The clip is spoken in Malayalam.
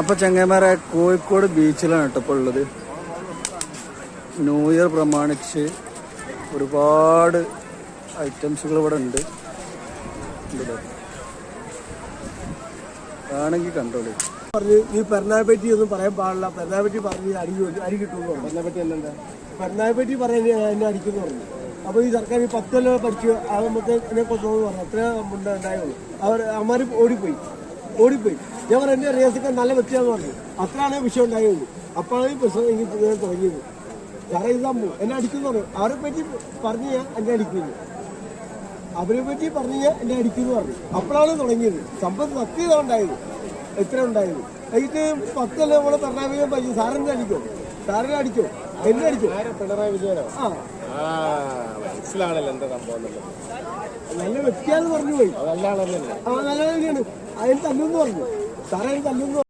അപ്പൊ ചങ്ങന്മാരെ കോഴിക്കോട് ബീച്ചിലാണ് കേട്ടോ ഇപ്പോൾ ഉള്ളത്. ന്യൂ ഇയർ പ്രമാണിച്ച് ഒരുപാട് ഐറ്റംസുകൾ ഇവിടെ ഉണ്ട്. ഇവിടെ. ആണെങ്കിൽ കണ്ടോളി. പറഞ്ഞു നീ പെരുന്നാളെ പറ്റി ഒന്നും പറയാൻ പാടില്ല. പെരുന്നാളെ പറ്റി പറഞ്ഞ് അടി ചോദിച്ചു അടി കിട്ടുമെന്ന് പറഞ്ഞു. പെരുന്നാളെ പറ്റി എന്താ? പെരുന്നാളെ പറ്റി പറയാൻ എന്നെ അടിക്കുന്നു പറഞ്ഞു. അപ്പോൾ ഈ സർക്കാർ ഈ പത്ത് കൊല്ലം പഠിച്ചു അത് നമുക്ക് എന്നെ കൊണ്ടുപോകുന്നു പറഞ്ഞു. അത്ര ഉണ്ടായുള്ളൂ. അവർ അമ്മമാർ ഓടിപ്പോയി. ഓടിപ്പോയി. ഞാൻ പറഞ്ഞു എന്റെ റിയാസിക്കാൻ നല്ല വ്യക്തിയാന്ന് പറഞ്ഞു. അത്രയാണ് വിഷയം ഉണ്ടായിരുന്നു അപ്പോഴാണ് ഈ പ്രശ്നം എനിക്ക് തുടങ്ങിയത്. സാറേ ഇത് സംഭവം എന്നെ അടിക്കുന്നു പറഞ്ഞു. അവരെ പറ്റി പറഞ്ഞു ഞാൻ എന്നെ അടിക്കുന്നു. അവരെ പറ്റി പറഞ്ഞു ഞാൻ എന്നെ അടിക്കുന്നു പറഞ്ഞു. അപ്പോഴാണ് തുടങ്ങിയത്. സമ്പത്ത് സത്യത ഉണ്ടായത്. എത്ര ഉണ്ടായത്. ഇത് പത്തല്ല നമ്മളെ പിണറായി വിജയൻ പറ്റി സാറിനെ അടിക്കും? സാറിനെ അടിക്കും? എന്നെ അടിക്കും? പിണറായി വിജയനോ? ആ. ആ മനസ്സിലാണല്ലോ എന്താ സംഭവം എന്നുള്ളത്. നല്ല വ്യക്തിയാന്ന് പറഞ്ഞു പോയി. അതല്ലാണല്ലോ ആ നല്ല കാര്യമാണ് അതിന് തല്ലെന്ന് പറഞ്ഞു. സാറേ അതിന് തല്ലെന്ന്